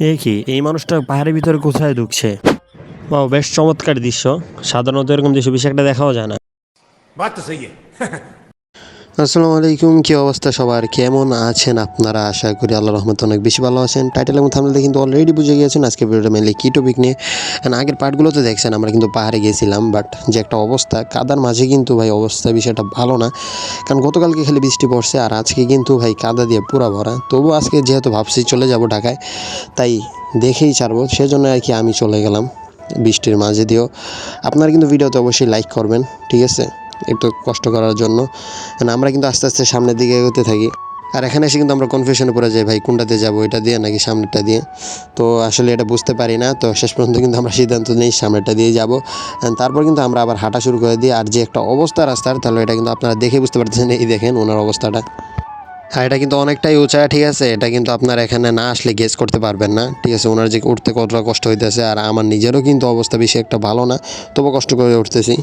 এ কি? এই মানুষটা পাহাড়ের ভিতরে কোথায় ঢুকছে? ও বেশ চমৎকার দৃশ্য। সাধারণত এরকম দৃশ্য বিষয় একটা দেখাও যায় না। আসসালামু আলাইকুম, কি অবস্থা সবার? কেমন আছেন আপনারা? আশা করি আল্লাহ রহমত অনেক বেশি ভালো আছেন। টাইটেল এবং থামলে কিন্তু অলরেডি বুঝে গিয়েছেন আজকে ভিডিওটা মেনলি কী টপিক নিয়ে। And আগের পার্টগুলোতে দেখছেন, আমরা কিন্তু পাহাড়ে গেছিলাম বাট যে একটা অবস্থা, কাদার মাঝে কিন্তু ভাই অবস্থা বিষয়টা ভালো না। কারণ গতকালকে খালি বৃষ্টি পড়ছে, আর আজকে কিন্তু ভাই কাদা দিয়ে পুরা ভরা। তবু আজকে যেহেতু ভাবছি চলে যাব ঢাকায়, তাই দেখেই ছাড়বো। সেজন্য আর কি আমি চলে গেলাম বৃষ্টির মাঝে দিয়েও। আপনারা কিন্তু ভিডিওতে অবশ্যই লাইক করবেন, ঠিক আছে? একটু কষ্ট করার জন্য। And আমরা কিন্তু আস্তে আস্তে সামনের দিকে এগোতে থাকি। আর এখানে এসে কিন্তু আমরা কনফিউশনে পড়ে যাই, ভাই, কোনটাতে যাব? এটা দিয়ে নাকি সামনেরটা দিয়ে? তো আসলে এটা বুঝতে পারি না। তো শেষ পর্যন্ত কিন্তু আমরা সিদ্ধান্ত নিই সামনেটা দিয়ে যাব। তারপর কিন্তু আমরা আবার হাঁটা শুরু করে দিই। আর যে একটা অবস্থা রাস্তার, তাহলে এটা কিন্তু আপনারা দেখে বুঝতে পারতেছেন। এই দেখেন ওনার অবস্থাটা। আর এটা কিন্তু অনেকটাই উঁচা, ঠিক আছে? এটা কিন্তু আপনার এখানে না আসলে গেস করতে পারবেন না, ঠিক আছে? ওনার যে উঠতে কতটা কষ্ট হইতেছে, আর আমার নিজেরও কিন্তু অবস্থা বেশি একটা ভালো না। তবু কষ্ট করে উঠতেছি।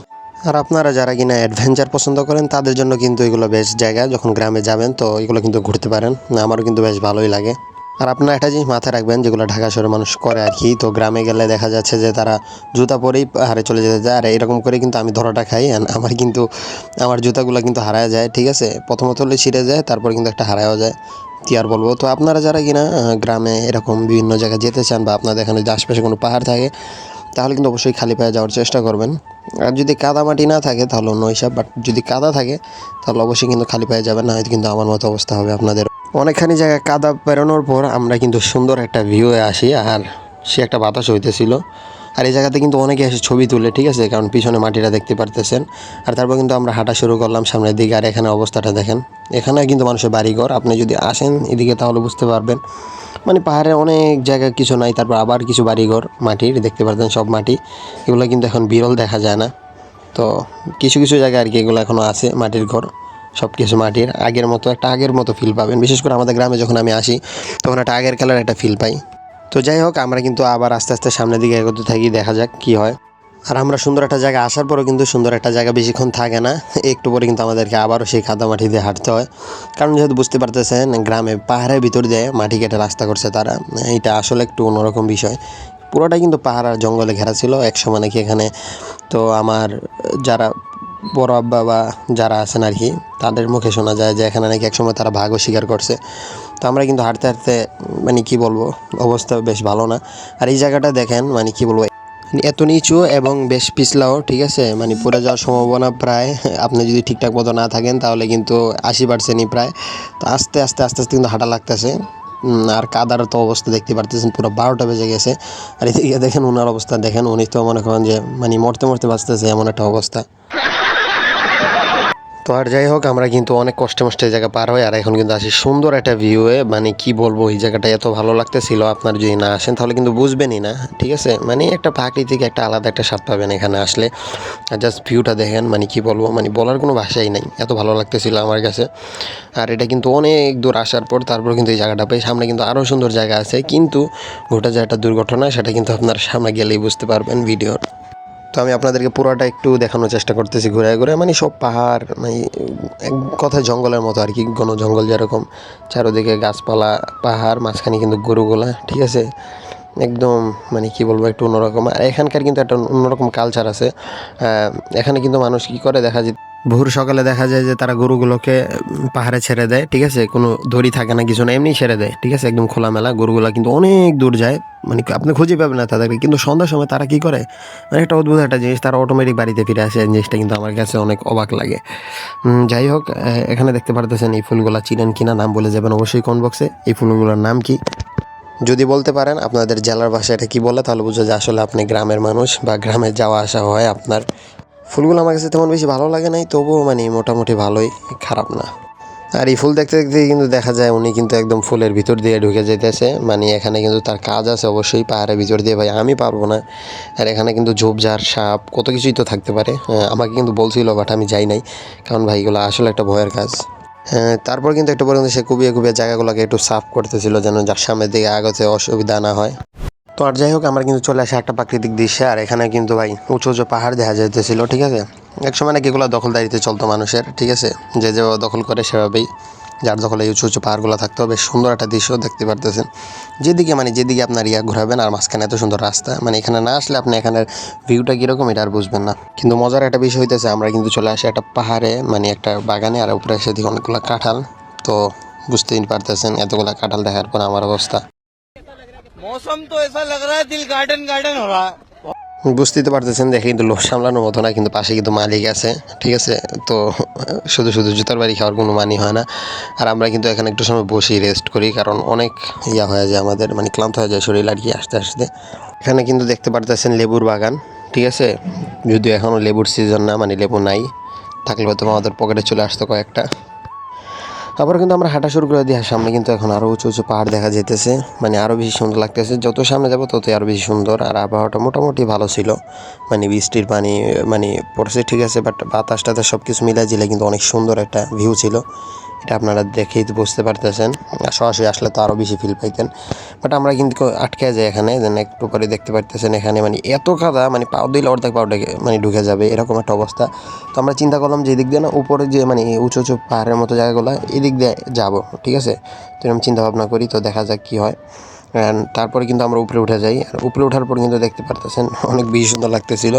আর আপনারা যারা কিনা অ্যাডভেঞ্চার পছন্দ করেন, তাদের জন্য কিন্তু এগুলো বেশ জায়গা। যখন গ্রামে যাবেন, তো এগুলো কিন্তু ঘুরতে পারেন। আমারও কিন্তু বেশ ভালোই লাগে। আর আপনারা একটা জিনিস মাথায় রাখবেন, যেগুলো ঢাকা শহরের মানুষ করে আর কি তো গ্রামে গেলে দেখা যাচ্ছে যে, তারা জুতা পরেই হারে চলে যেতে যায় আর এরকম করে কিন্তু আমি ধরাটা খাই। আমার কিন্তু, আমার জুতাগুলো কিন্তু হারায় যায়, ঠিক আছে? প্রথমত হলে ছিঁড়ে যায়, তারপর কিন্তু একটা হারায়ও যায়। কি আর বলব? তো আপনারা যারা কিনা গ্রামে এরকম বিভিন্ন জায়গায় যেতে চান বা আপনাদের এখানে আশপাশে কোনো পাহাড় থাকে তাহলে কিন্তু অবশ্যই খালি পায়ে যাওয়ার চেষ্টা করবেন। আর যদি কাদা মাটি না থাকে, তাহলে অন্য হিসাব বাট যদি কাদা থাকে, তাহলে অবশ্যই কিন্তু খালি পায়ে যাবেন, না হয়তো কিন্তু আমার মতো অবস্থা হবে আপনাদের। অনেকখানি জায়গায় কাদা পেরোনোর পর আমরা কিন্তু সুন্দর একটা ভিউয়ে আসি, আর সে একটা বাতাস হইতেছিল। আর এই জায়গাতে কিন্তু অনেকে এসে ছবি তুলে, ঠিক আছে? কারণ পিছনে মাটিটা দেখতে পারতেছেন। আর তারপর কিন্তু আমরা হাঁটা শুরু করলাম সামনের দিকে। আর এখানে অবস্থাটা দেখেন। এখানে কিন্তু মানুষের বাড়িঘর। আপনি যদি আসেন এদিকে তাহলে বুঝতে পারবেন। মানে পাহাড়ে অনেক জায়গায় কিছু নাই, তারপর আবার কিছু বাড়িঘর মাটির দেখতে পারতেন সব মাটি। এগুলো কিন্তু এখন বিরল দেখা যায় না। তো কিছু কিছু জায়গায় আর কি এগুলো এখনও আছে, মাটির ঘর। সব কিছু মাটির। আগের মতো, একটা আগের মতো ফিল পাবেন। বিশেষ করে আমাদের গ্রামে যখন আমি আসি, তখন একটা আগের কালার একটা ফিল পাই। তো যাই হোক, আমরা কিন্তু আবার আস্তে আস্তে সামনের দিকে এগোতে থাকি, দেখা যাক কি হয়। আর আমরা সুন্দর একটা জায়গা আসার পরেও কিন্তু সুন্দর একটা জায়গা বেশিক্ষণ থাকে না। একটু পরে কিন্তু আমাদেরকে আবারও সেই কাদা মাটি দিয়ে হাঁটতে হয়। কারণ যেহেতু বুঝতে পারতেছেন, গ্রামে পাহাড়ের ভিতর দিয়ে মাটি কেটে রাস্তা করছে তারা। এটা আসলে একটু অন্যরকম বিষয়। পুরোটাই কিন্তু পাহাড় আর জঙ্গলে ঘেরা ছিল একসময় নাকি এখানে। তো আমার যারা বড় আব্বা বা যারা আছেন আর কি, তাদের মুখে শোনা যায় যে এখানে নাকি একসময় তারা ভাগও স্বীকার করছে। তো আমরা কিন্তু হাঁটতে হাঁটতে মানে কি বলব, অবস্থা বেশ ভালো না। আর এই জায়গাটা দেখেন মানে কি বলব, এত নিচু এবং বেশ পিছলাও, ঠিক আছে? মানে পড়ে যাওয়ার সম্ভাবনা প্রায়, আপনি যদি ঠিকঠাক মতো না থাকেন, তাহলে কিন্তু আশি পার্সেন্টই প্রায়। তো আস্তে আস্তে আস্তে আস্তে কিন্তু হাঁটা লাগতেছে। আর কাদার তো অবস্থা দেখতে পারতেছেন, পুরো বারোটা বেজে গেছে। আর এদিকে দেখেন, ওনার অবস্থা দেখেন, উনি তো মনে করেন যে মানে মরতে মরতে বাঁচতেছে, এমন একটা অবস্থা। তো আর যাই হোক, আমরা কিন্তু অনেক কষ্টে মষ্টে জায়গা পার হই, আর এখন কিন্তু আসি সুন্দর একটা ভিউয়ে মানে কি বলব, এই জায়গাটা এত ভালো লাগতেছিল, আপনার যদি না আসেন তাহলে কিন্তু বুঝবেনই না, ঠিক আছে? মানে একটা প্রাকৃতিক, একটা আলাদা একটা স্বাদ পাবেন এখানে আসলে। আর জাস্ট ভিউটা দেখেন মানে কি বলব মানে বলার কোনো ভাষাই নাই, এত ভালো লাগতেছিল আমার কাছে। আর এটা কিন্তু অনেক দূর আসার পর তারপর কিন্তু এই জায়গাটা পাই সামনে কিন্তু আরও সুন্দর জায়গা আছে, কিন্তু ঘটে যে একটা দুর্ঘটনা, সেটা কিন্তু আপনার সামনে গেলেই বুঝতে পারবেন ভিডিওর। তো আমি আপনাদেরকে পুরোটা একটু দেখানোর চেষ্টা করতেছি ঘুরে ঘুরে। মানে সব পাহাড় মানে এক কথা জঙ্গলের মতো আর কি, ঘন জঙ্গল যেরকম। চারোদিকে গাছপালা, পাহাড়, মাঝখানে কিন্তু গরুগুলা, ঠিক আছে? একদম মানে কি বলব, একটু অন্যরকম। আর এখানকার কিন্তু একটা অন্যরকম কালচার আছে। এখানে কিন্তু মানুষ কি করে? দেখা যায় ভোর সকালে দেখা যায় যে তারা গরুগুলোকে পাহাড়ে ছেড়ে দেয়, ঠিক আছে? কোনো দড়ি থাকে না, কিছু না, এমনি ছেড়ে দেয়, ঠিক আছে? একদম খোলামেলা গরুগুলা কিন্তু অনেক দূর যায়। মানে আপনি খুঁজে পাবেন না তাদেরকে। কিন্তু সন্ধ্যার সময় তারা কি করে? মানে একটা অদ্ভুত একটা জিনিস, তারা অটোমেটিক বাড়িতে ফিরে আসে। জিনিসটা কিন্তু আমার কাছে অনেক অবাক লাগে। যাই হোক এখানে দেখতে পারতেছেন এই ফুলগুলা চিনেন কিনা নাম বলে যাবেন অবশ্যই কোন বক্সে এই ফুলগুলোর নাম কি? যদি বলতে পারেন আপনাদের জেলার ভাষা এটা কী বলে, তাহলে বুঝো যে আসলে আপনি গ্রামের মানুষ বা গ্রামে যাওয়া আসা হয় আপনার। ফুলগুলো আমার কাছে তেমন বেশি ভালো লাগে নাই তবুও মানে মোটামুটি ভালোই খারাপ না। আর এই ফুল দেখতে দেখতে কিন্তু দেখা যায় উনি কিন্তু একদম ফুলের ভিতর দিয়ে ঢুকে যেতেছে মানে এখানে কিন্তু তার কাজ আছে অবশ্যই পাহাড়ের ভিতর দিয়ে ভাই আমি পারব না। আর এখানে কিন্তু ঝোপঝাড় সাপ কত কিছুই তো থাকতে পারে। হ্যাঁ, আমাকে কিন্তু বলছিল বাট আমি যাই নাই কারণ ভাই এগুলো আসলে একটা ভয়ের কাজ। হ্যাঁ, তারপর কিন্তু একটা পর্যন্ত সে কুবিয়ে কুবিয়ে জায়গাগুলোকে একটু সাফ করতেছিল যেন যার সামনের দিকে আগতে অসুবিধা না হয়। তো আর যাই হোক, আমরা কিন্তু চলে আসি একটা প্রাকৃতিক দৃশ্যে, আর এখানে কিন্তু ভাই উঁচু উঁচু পাহাড় দেখা যাইতেছিল, ঠিক আছে? এক সময় নাকি এগুলো দখলদারিতে চলতো মানুষের, ঠিক আছে? যে যে দখল করে সেভাবেই যার দখলে উঁচু উঁচু পাহাড়গুলো থাকতো। বেশ সুন্দর একটা দৃশ্য দেখতে পারতেছেন। যেদিকে মানে যেদিকে আপনার ইয়া ঘোরাবেন আর মাঝখানে এত সুন্দর রাস্তা মানে এখানে না আসলে আপনি এখানের ভিউটা কীরকম এটা আর বুঝবেন না। কিন্তু মজার একটা বিষয় হইতেছে, আমরা কিন্তু চলে আসি একটা পাহাড়ে মানে একটা বাগানে, আর উপরে সেদিকে অনেকগুলো কাঁঠাল। তো বুঝতেই পারতেছেন, এতগুলা কাঁঠাল দেখার পর আমার অবস্থা। मौसम तो ऐसा लग रहा है दिल गार्डन गार्डन हो रहा है বুঝতেই তো পারতেছেন দেখে কিন্তু লোভ সামলানোর মতো না কিন্তু পাশে কিন্তু মালিক আছে ঠিক আছে তো শুধু শুধু জুতার বাড়ি খাওয়ার কোনো মানি হয় না আর আমরা কিন্তু এখানে একটু সময় বসি রেস্ট করি কারণ অনেক ইয়া হয়ে যায় আমাদের মানে ক্লান্ত হয়ে যায় শরীর আর কি আসতে আসতে এখানে কিন্তু দেখতে পারতেছেন লেবুর বাগান ঠিক আছে যদিও এখনও লেবুর সিজন না মানে লেবু নাই থাকলে হয়তো আমাদের পকেটে চলে আসতো কয়েকটা আবার কিন্তু আমরা হাঁটা শুরু করে দিই সামনে কিন্তু এখন আরও উঁচু উঁচু পাহাড় দেখা যেতেছে। মানে আরও বেশি সুন্দর লাগতেছে। যত সামনে যাব ততই আরও বেশি সুন্দর। আর আবহাওয়াটা মোটামুটি ভালো ছিল। মানে বৃষ্টির পানি মানে পড়ছে ঠিক আছে বাট বাতাসটাতে সব কিছু মিলাই জেলে কিন্তু অনেক সুন্দর একটা ভিউ ছিল। এটা আপনারা দেখেই তো বুঝতে পারতেছেন। সরাসরি আসলে তো আরও বেশি ফিল পাইতেন। বাট আমরা কিন্তু আটকে যাই এখানে, যেন একটু পরে দেখতে পারতেছেন এখানে মানে এত কাদা মানে পাও দিলে অর্ধেক পাও মানে ঢুকে যাবে, এরকম একটা অবস্থা। তো আমরা চিন্তা করলাম যে এদিক দিয়ে না উপরে যে মানে উঁচু উঁচু পাহাড়ের মতো জায়গাগুলো, এদিক দিয়ে যাব, ঠিক আছে? তো এরকম চিন্তা ভাবনা করি, তো দেখা যাক কী হয়। তারপরে কিন্তু আমরা উপরে উঠে যাই। আর উপরে ওঠার পর কিন্তু দেখতে পারতেছেন, অনেক বেশি সুন্দর লাগতেছিল।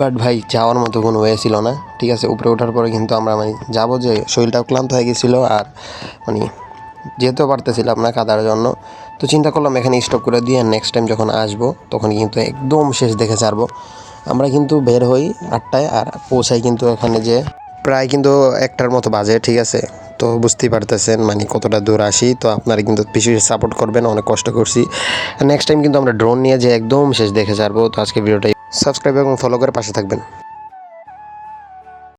বাট ভাই, যাওয়ার মতো কোনো ওয়ে ছিল না। ঠিক আছে, উপরে ওঠার পরে কিন্তু আমরা মানে যাব যে শরীরটাও ক্লান্ত হয়ে গেছিল আর মানে যেতেও পারতেছিলাম না কাদার জন্য। তো চিন্তা করলাম এখানে স্টপ করে দিয়ে নেক্সট টাইম যখন আসব, তখন কিন্তু একদম শেষ দেখে ছাড়বো। আমরা কিন্তু বের হই আটটায় আর পৌঁছাই কিন্তু এখানে যে প্রায় কিন্তু একটার মতো বাজে, ঠিক আছে? তো বুঝতেই পারতেছেন মানে কতটা দূর আসি। তো আপনারা কিন্তু বেশি সাপোর্ট করবেন, অনেক কষ্ট করছি। নেক্সট টাইম কিন্তু আমরা ড্রোন নিয়ে যে একদম শেষ দেখে যাব। তো আজকে ভিডিওটাই সাবস্ক্রাইব এবং ফলো করে পাশে থাকবেন।